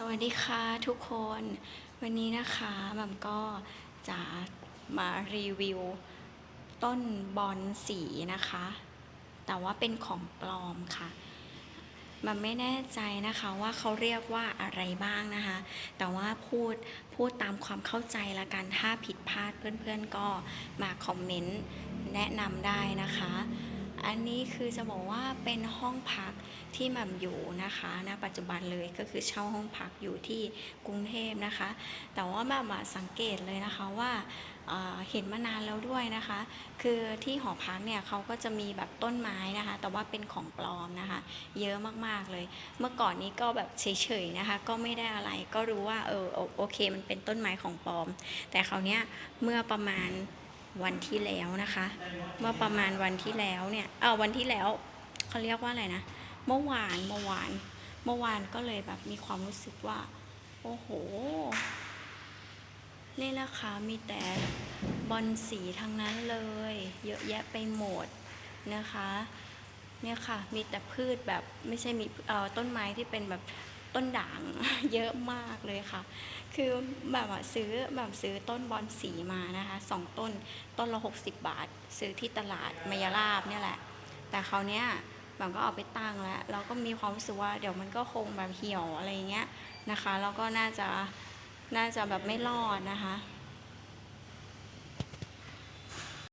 สวัสดีค่ะทุกคน วันนี้นะคะมัมก็จะมารีวิวต้นบอนสีนะคะ แต่ว่าเป็นของปลอมค่ะมันไม่แน่ใจนะคะว่าเขาเรียกว่าอะไรบ้างนะคะ แต่ว่าพูดพูดตามความเข้าใจละกันถ้าผิดพลาดเพื่อนๆก็มาคอมเมนต์แนะนำได้นะคะ อันนี้คือจะบอกว่าเป็นห้องพักที่หม่ำอยู่นะคะณปัจจุบันเลยก็คือเช่าห้องพักอยู่ที่กรุงเทพนะคะ แต่ว่าหม่ำสังเกตเลยนะคะว่าเห็นมานานแล้วด้วยนะคะ คือที่หอพักเนี่ยเขาก็จะมีแบบต้นไม้นะคะ แต่ว่าเป็นของปลอมนะคะ เยอะมากๆเลย เมื่อก่อนนี้ก็แบบเฉยๆนะคะ ก็ไม่ได้อะไรก็รู้ว่าเออโอโอเคมันเป็นต้นไม้ของปลอม แต่คราวเนี้ยเมื่อประมาณ วันที่แล้วนะคะเมื่อประมาณวันที่แล้วเนี่ยเออวันที่แล้วเขาเรียกว่าอะไรนะเมื่อวานเมื่อวานเมื่อวานก็เลยแบบมีความรู้สึกว่า โอ้โหนี่นะคะมีแต่บอลสีทั้งนั้นเลย เยอะแยะไปหมดนะคะเนี่ยค่ะมีแต่พืชแบบไม่ใช่มีเอ่อต้นไม้ที่เป็นแบบ ต้นด่างเยอะมากเลยค่ะ คือแบบซื้อแบบซื้อต้นบอนสีมานะคะสองต้นต้นละ 60 บาท ซื้อที่ตลาดมายาลาบเนี่ยแหละ แต่คราวเนี้ยแบบก็เอาไปตั้งแล้วเราก็มีความรู้สึกว่าเดี๋ยวมันก็คงแบบเหี่ยวอะไรเงี้ยนะคะ แล้วก็น่าจะน่าจะแบบไม่รอดนะคะ